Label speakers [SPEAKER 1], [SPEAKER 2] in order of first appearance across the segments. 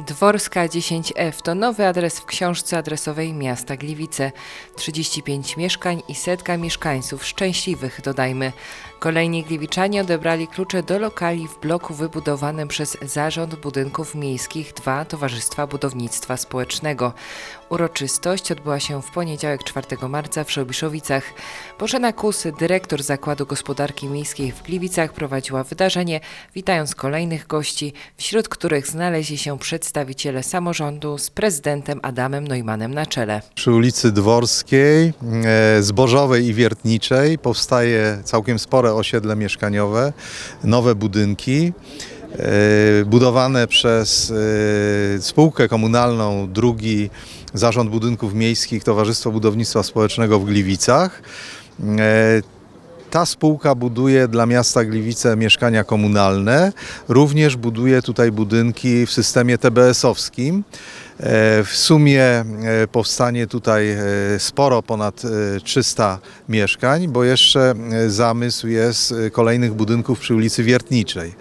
[SPEAKER 1] Dworska 10F to nowy adres w książce adresowej miasta Gliwice. 35 mieszkań i setka mieszkańców szczęśliwych, dodajmy. Kolejni gliwiczanie odebrali klucze do lokali w bloku wybudowanym przez Zarząd Budynków Miejskich 2 Towarzystwa Budownictwa Społecznego. Uroczystość odbyła się w poniedziałek 4 marca w Szobiszowicach. Bożena Kus, dyrektor Zakładu Gospodarki Miejskiej w Gliwicach, prowadziła wydarzenie, witając kolejnych gości, wśród których znaleźli się przedstawiciele samorządu z prezydentem Adamem Neumannem na czele.
[SPEAKER 2] Przy ulicy Dworskiej, e, Zbożowej i Wiertniczej powstaje całkiem spore osiedle mieszkaniowe, nowe budynki e, budowane przez e, spółkę komunalną drugi Zarząd Budynków Miejskich Towarzystwo Budownictwa Społecznego w Gliwicach. Ta spółka buduje dla miasta Gliwice mieszkania komunalne, również buduje tutaj budynki w systemie TBS-owskim. E, W sumie e, powstanie tutaj e, sporo ponad e, 300 mieszkań, bo jeszcze zamysł jest kolejnych budynków przy ulicy Wiertniczej.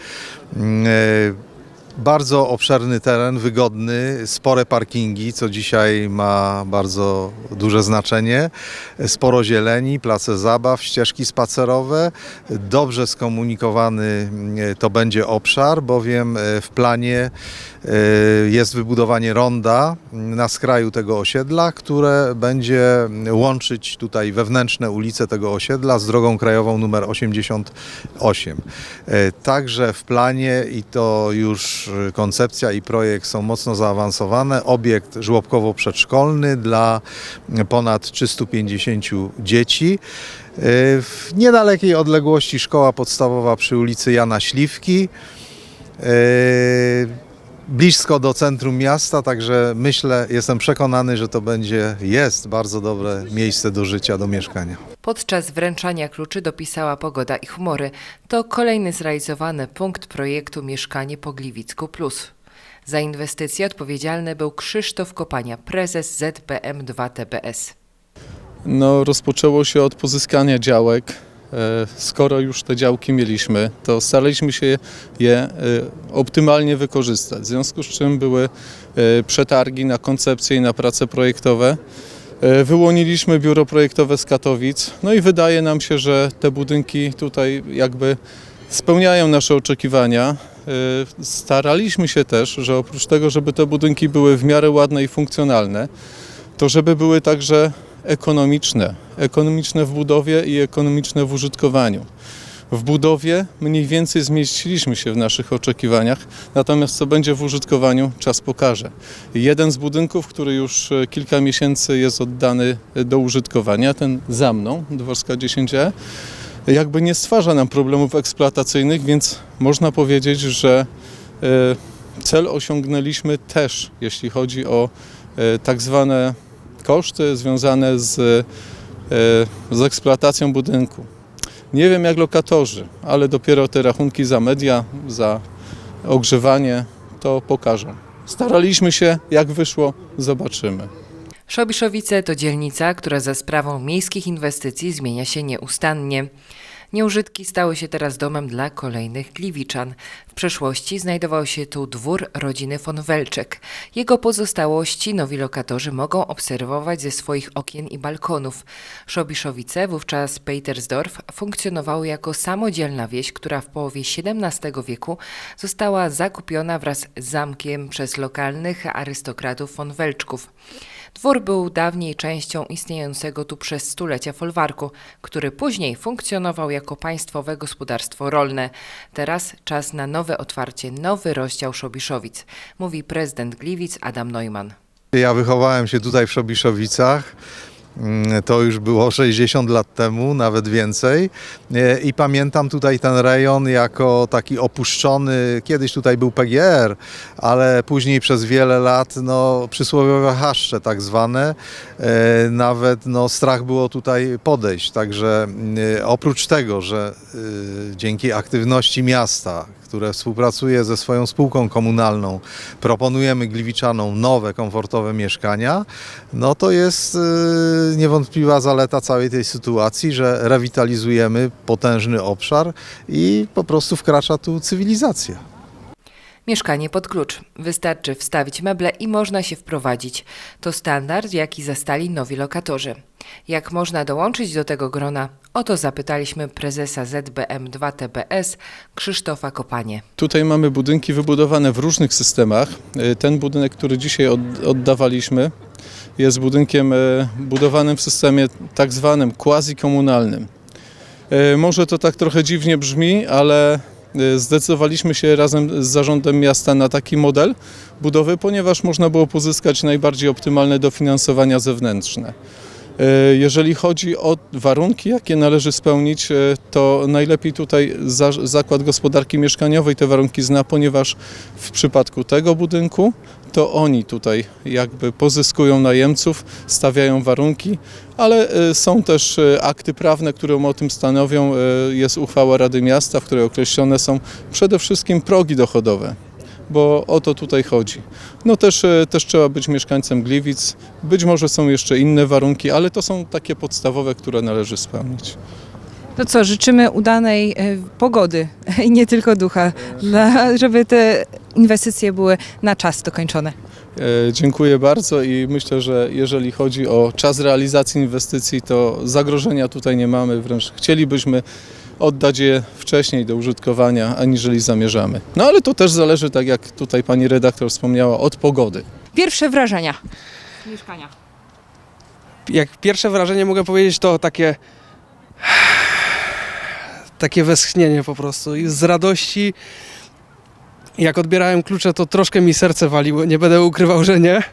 [SPEAKER 2] Mm, bardzo obszerny teren, wygodny, spore parkingi, co dzisiaj ma bardzo duże znaczenie. Sporo zieleni, place zabaw, ścieżki spacerowe. Dobrze skomunikowany mm, to będzie obszar, bowiem e, w planie e, jest wybudowanie ronda na skraju tego osiedla, które będzie łączyć tutaj wewnętrzne ulice tego osiedla z drogą krajową numer 88. E, Także w planie i to już e, koncepcja i projekt są mocno zaawansowane. Obiekt żłobkowo-przedszkolny dla ponad 350 dzieci. E, W niedalekiej odległości szkoła podstawowa przy ulicy Jana Śliwki. Blisko do centrum miasta, także myślę, jestem przekonany, że to będzie, jest bardzo dobre miejsce do życia, do mieszkania.
[SPEAKER 1] Podczas wręczania kluczy dopisała Pogoda i Humory. To kolejny zrealizowany punkt projektu Mieszkanie po Gliwicku Plus. Za inwestycję odpowiedzialny był Krzysztof Kopania, prezes ZPM2TBS.
[SPEAKER 3] No, rozpoczęło się od pozyskania działek. E, Skoro już te działki mieliśmy, to staraliśmy się je e, optymalnie wykorzystać. W związku z czym były e, przetargi na koncepcje i na prace projektowe. Wyłoniliśmy biuro projektowe z Katowic. No i wydaje nam się, że te budynki tutaj jakby spełniają nasze oczekiwania. Staraliśmy się też, że oprócz tego, żeby te budynki były w miarę ładne i funkcjonalne, to żeby były także ekonomiczne. Ekonomiczne w budowie i ekonomiczne w użytkowaniu. W budowie mniej więcej zmieściliśmy się w naszych oczekiwaniach, natomiast co będzie w użytkowaniu, czas pokaże. Jeden z budynków, który już e, kilka miesięcy jest oddany e, do użytkowania, ten za mną, Dworska 10E, jakby nie stwarza nam problemów eksploatacyjnych, więc można powiedzieć, że e, cel osiągnęliśmy też, jeśli chodzi o tak zwane koszty związane z, e, z eksploatacją budynku. Nie wiem jak lokatorzy, ale dopiero te rachunki za media, za ogrzewanie to pokażą. Staraliśmy się, jak wyszło, zobaczymy.
[SPEAKER 1] Szobiszowice to dzielnica, która za sprawą miejskich inwestycji zmienia się nieustannie. Nieużytki stały się teraz domem dla kolejnych Gliwiczan. W przeszłości znajdował się tu dwór rodziny von Welczek. Jego pozostałości nowi lokatorzy mogą obserwować ze swoich okien i balkonów. Szobiszowice, wówczas Petersdorf, funkcjonowały jako samodzielna wieś, która w połowie XVII wieku została zakupiona wraz z zamkiem przez lokalnych arystokratów von Welczków. Dwór był dawniej częścią istniejącego tu przez stulecia folwarku, który później funkcjonował jako państwowe gospodarstwo rolne. Teraz czas na nowe otwarcie, nowy rozdział Szobiszowic, mówi prezydent Gliwic Adam Neumann.
[SPEAKER 2] Ja wychowałem się tutaj w Szobiszowicach. Mm, To już było 60 lat temu, nawet więcej. E, I pamiętam tutaj ten rejon jako taki opuszczony. Kiedyś tutaj był PGR, ale później przez wiele lat no, przysłowiowe haszcze tak zwane. E, Nawet no, strach było tutaj podejść. Także mm, oprócz tego, że y, dzięki aktywności miasta, które współpracuje ze swoją spółką komunalną, proponujemy Gliwiczanom nowe, komfortowe mieszkania, no to jest niewątpliwa zaleta całej tej sytuacji, że rewitalizujemy potężny obszar i po prostu wkracza tu cywilizacja.
[SPEAKER 1] Mieszkanie pod klucz. Wystarczy wstawić meble i można się wprowadzić. To standard, jaki zastali nowi lokatorzy. Jak można dołączyć do tego grona? O to zapytaliśmy prezesa ZBM2TBS Krzysztofa Kopanie.
[SPEAKER 3] Tutaj mamy budynki wybudowane w różnych systemach. E, Ten budynek, który dzisiaj od- oddawaliśmy, jest budynkiem e, budowanym w systemie tak zwanym quasi-komunalnym. E, Może to tak trochę dziwnie brzmi, ale zdecydowaliśmy się razem z zarządem miasta na taki model budowy, ponieważ można było pozyskać najbardziej optymalne dofinansowania zewnętrzne. E, Jeżeli chodzi o warunki, jakie należy spełnić, e, to najlepiej tutaj za, Zakład Gospodarki Mieszkaniowej te warunki zna, ponieważ w przypadku tego budynku to oni tutaj jakby pozyskują najemców, stawiają warunki, ale e, są też e, akty prawne, które o tym stanowią. E, Jest uchwała Rady Miasta, w której określone są przede wszystkim progi dochodowe bo o to tutaj chodzi. No też, też trzeba być mieszkańcem Gliwic, być może są jeszcze inne warunki, ale to są takie podstawowe, które należy spełnić.
[SPEAKER 4] To co, życzymy udanej e, pogody i nie tylko ducha, dla, żeby te inwestycje były na czas dokończone.
[SPEAKER 3] E, Dziękuję bardzo i myślę, że jeżeli chodzi o czas realizacji inwestycji, to zagrożenia tutaj nie mamy, wręcz chcielibyśmy oddać je wcześniej do użytkowania, aniżeli zamierzamy. No ale to też zależy, tak jak tutaj pani redaktor wspomniała, od pogody.
[SPEAKER 4] Pierwsze wrażenia mieszkania.
[SPEAKER 5] jak pierwsze wrażenie mogę powiedzieć, to takie takie westchnienie po prostu i z radości jak odbierałem klucze, to troszkę mi serce waliło, nie będę ukrywał, że nie,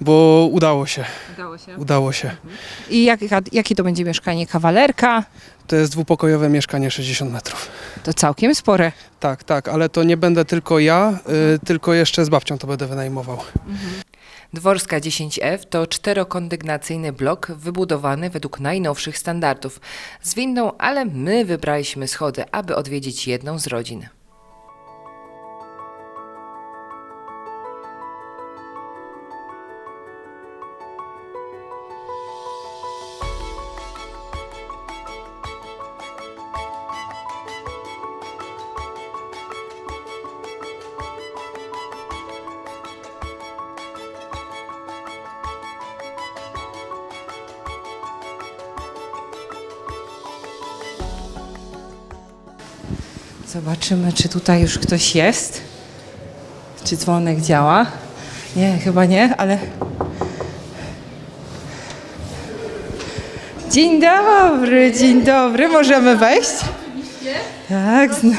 [SPEAKER 5] bo udało się,
[SPEAKER 4] Udało się.
[SPEAKER 5] udało się.
[SPEAKER 4] I jak, jakie to będzie mieszkanie? Kawalerka?
[SPEAKER 5] To jest dwupokojowe mieszkanie 60 metrów.
[SPEAKER 4] To całkiem spore.
[SPEAKER 5] Tak, tak, ale to nie będę tylko ja, y, tylko jeszcze z babcią to będę wynajmował.
[SPEAKER 1] Dworska 10F to czterokondygnacyjny blok wybudowany według najnowszych standardów. Z windą, ale my wybraliśmy schody, aby odwiedzić jedną z rodzin.
[SPEAKER 4] Zobaczymy, czy tutaj już ktoś jest. Czy dzwonek działa? Nie, chyba nie, ale. Dzień dobry, dzień dobry. Możemy wejść? Tak, zna,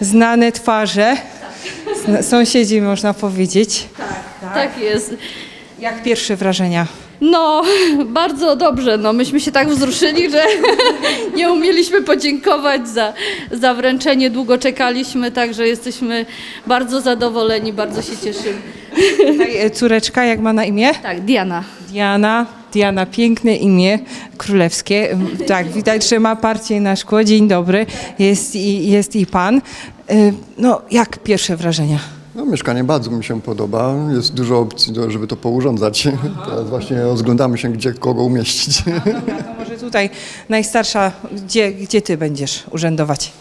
[SPEAKER 4] znane twarze. Zna, sąsiedzi, można powiedzieć.
[SPEAKER 6] Tak jest.
[SPEAKER 4] Jak pierwsze wrażenia?
[SPEAKER 6] No, bardzo dobrze. No, myśmy się tak wzruszyli, że nie umieliśmy podziękować za, za wręczenie. Długo czekaliśmy, także jesteśmy bardzo zadowoleni, bardzo się cieszymy.
[SPEAKER 4] Tutaj e, córeczka, jak ma na imię?
[SPEAKER 6] Tak, Diana.
[SPEAKER 4] Diana. Diana, piękne imię królewskie. Tak, widać, że ma partię na szkło. Dzień dobry. Jest i, jest i pan. Y, No, jak pierwsze wrażenia?
[SPEAKER 7] No, mieszkanie bardzo mi się podoba. Jest dużo opcji, do- żeby to pourządzać. Teraz właśnie rozglądamy się, gdzie kogo umieścić.
[SPEAKER 4] Dobra, to może tutaj najstarsza, gdzie, gdzie ty będziesz urzędować?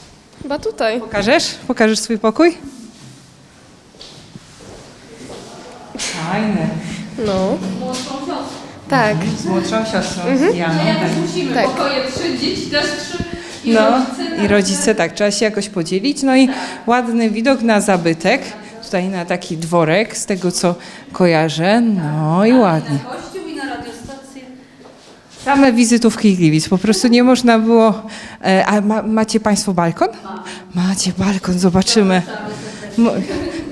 [SPEAKER 8] Chyba tutaj.
[SPEAKER 4] Pokażesz? Pokażesz swój pokój? Fajny.
[SPEAKER 8] No. Tak.
[SPEAKER 4] Z młodszą siostrą, z Dianą.
[SPEAKER 6] Musimy
[SPEAKER 8] Tak.
[SPEAKER 6] pokoje trzy, dzieci też trzy. I
[SPEAKER 4] No
[SPEAKER 6] rodzice
[SPEAKER 4] i rodzice, tak, trzeba się jakoś podzielić. No i ładny widok na zabytek, tutaj na taki dworek, z tego co kojarzę. No i ładnie. Same wizytówki Gliwic, po prostu nie można było... E, a ma, macie Państwo balkon? Macie balkon, zobaczymy. Mo,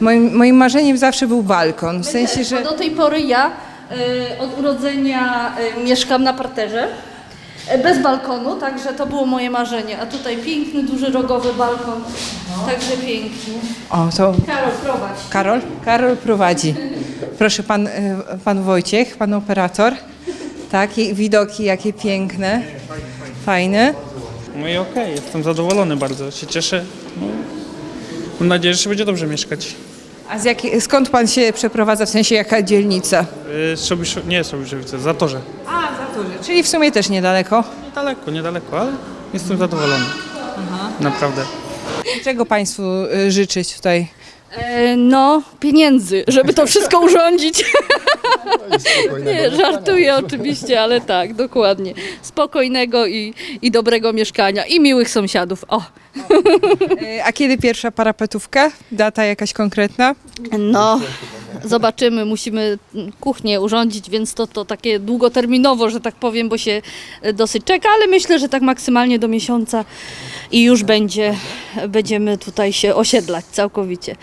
[SPEAKER 4] moim, moim marzeniem zawsze był balkon, w sensie, że...
[SPEAKER 6] Do tej pory ja y, od urodzenia y, mieszkam na parterze. Bez balkonu, także to było moje marzenie. A tutaj piękny, duży rogowy balkon. Także pięknie.
[SPEAKER 4] O, to
[SPEAKER 6] Karol, prowadź.
[SPEAKER 4] Karol? Karol prowadzi. Proszę, pan, y, pan Wojciech, pan operator. Tak, i widoki jakie piękne. Fajne.
[SPEAKER 9] No i okej, jestem zadowolony bardzo, się cieszę. No, mam nadzieję, że się będzie dobrze mieszkać.
[SPEAKER 4] A z jakiej, skąd pan się przeprowadza, w sensie jaka dzielnica?
[SPEAKER 9] Yy, Sobisz, nie Sobiszowice, Zatorze.
[SPEAKER 4] A, Zatorze. Czyli w sumie też niedaleko.
[SPEAKER 9] Niedaleko, niedaleko, ale jestem zadowolony. Naprawdę.
[SPEAKER 4] Czego państwu y, życzyć tutaj
[SPEAKER 6] E, no, pieniędzy, żeby to wszystko urządzić. Nie, żartuję oczywiście, ale tak, dokładnie. Spokojnego i, i dobrego mieszkania i miłych sąsiadów. O,
[SPEAKER 4] E, A kiedy pierwsza parapetówka? Data jakaś konkretna?
[SPEAKER 6] no, zobaczymy, musimy kuchnię urządzić, więc to, to takie długoterminowo, że tak powiem, bo się e, dosyć czeka, ale myślę, że tak maksymalnie do miesiąca i już będzie, będziemy tutaj się osiedlać całkowicie.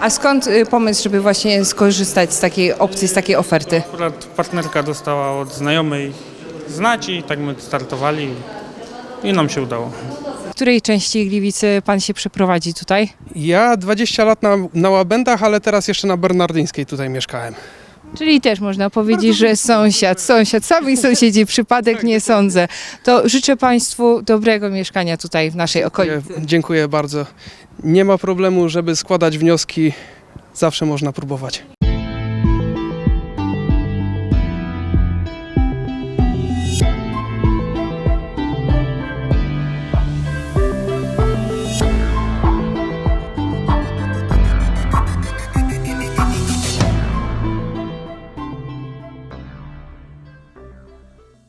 [SPEAKER 4] A skąd y, pomysł, żeby właśnie skorzystać z takiej opcji, z takiej oferty?
[SPEAKER 9] Akurat partnerka dostała od znajomej znać i tak my startowali i nam się udało.
[SPEAKER 4] W której części Gliwicy pan się przeprowadzi tutaj?
[SPEAKER 5] Ja 20 lat na, na Łabędach, ale teraz jeszcze na Bernardyńskiej tutaj mieszkałem.
[SPEAKER 4] Czyli też można powiedzieć, że sąsiad, sąsiad, sami sąsiedzi, przypadek nie sądzę. To życzę Państwu dobrego mieszkania tutaj w naszej okolicy.
[SPEAKER 5] Dziękuję bardzo. Nie ma problemu, żeby składać wnioski. Zawsze można próbować.